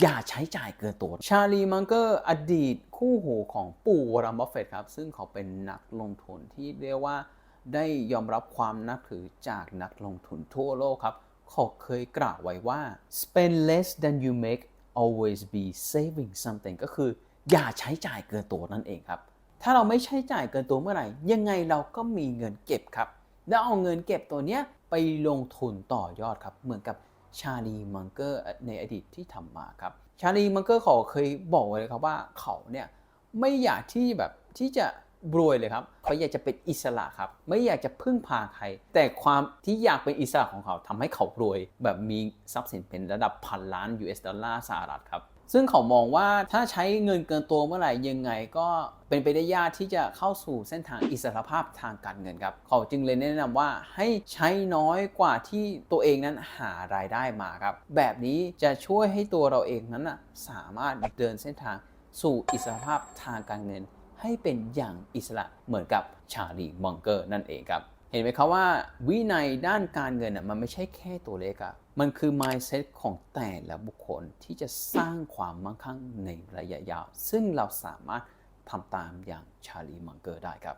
อย่าใช้จ่ายเกินตัว ชาลีมังเกอร์อดีตคู่หูของปู่วอร์เรนบัฟเฟตครับ ซึ่งเขาเป็นนักลงทุนที่เรียกว่าได้ยอมรับความนับถือจากนักลงทุนทั่วโลกครับเขาเคยกล่าวไว้ว่า spend less than you make always be saving something ก็คือ อย่าใช้จ่ายเกินตัวนั่นเองครับ ถ้าเราไม่ใช้จ่ายเกินตัวเมื่อไหร่ ยังไงเราก็มีเงินเก็บครับ แล้วเอาเงินเก็บตัวเนี้ยไปลงทุนต่อยอดครับ เหมือนกับ ชาลีมังเกอร์ในอดีตที่ทำมาครับ ชาลีมังเกอร์เขาเคยบอกไว้เลยครับว่าเขาเนี่ยไม่อยากที่แบบที่จะรวยเลยครับเขาอยากจะเป็นอิสระครับ ไม่อยากจะพึ่งพาใคร แต่ความที่อยากเป็นอิสระของเขาทำให้เขารวย แบบมีทรัพย์สินเป็นระดับพันล้าน US ดอลลาร์สหรัฐครับ ซึ่งเขามองว่าถ้าใช้เงินเกินตัวเมื่อไหร่ยังไงก็เป็นไปได้ยากที่จะเข้าสู่เส้นทางอิสรภาพทางการเงินครับ เขาจึงเลยแนะนำว่าให้ใช้น้อยกว่าที่ตัวเองนั้นหารายได้มาครับ แบบนี้จะช่วยให้ตัวเราเองนั้นนะสามารถเดินเส้นทางสู่อิสรภาพทางการเงิน ให้เป็นอย่างอิสระเหมือนกับชาลีมังเกอร์นั่นเองครับ เห็นไหมครับว่าวินัยด้านการเงินอะมันไม่ใช่แค่ตัวเลขอะมันคือ mindset ของแต่ละบุคคลที่จะสร้างความมั่งคั่งในระยะยาว ซึ่งเราสามารถทำตามอย่างชาลีมังเกอร์ได้ครับ